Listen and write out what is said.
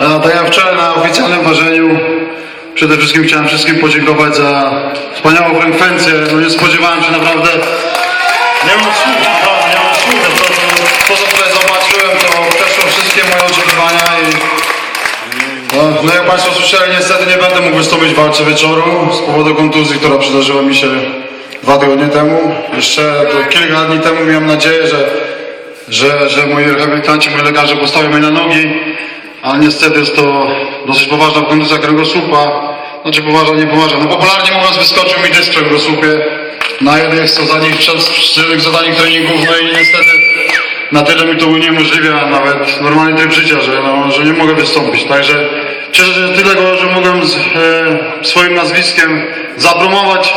No, tak jak wczoraj na oficjalnym ważeniu, przede wszystkim chciałem wszystkim podziękować za wspaniałą frekwencję. No nie spodziewałem się naprawdę, nie mam słów, naprawdę nie mam słów. To, to, to co tutaj zobaczyłem, to przeszło wszystkie moje oczekiwania i no, no jak Państwo słyszeli, niestety nie będę mógł wystąpić w walce wieczoru z powodu kontuzji, która przydarzyła mi się dwa tygodnie temu. Jeszcze to kilka dni temu miałem nadzieję, że, że, że moi rehabilitanci, moi lekarze postawią mnie na nogi, ale niestety jest to dosyć poważna kontuzja kręgosłupa. Znaczy poważna, nie poważna. No popularnie mówiąc wyskoczył mi dysk w kręgosłupie na jednych z zadanych, z zadanych treningów, no i niestety na tyle mi to uniemożliwia nawet normalny tryb życia, że, no, że nie mogę wystąpić. Także cieszę się tego, że mogłem z, e, swoim nazwiskiem zapromować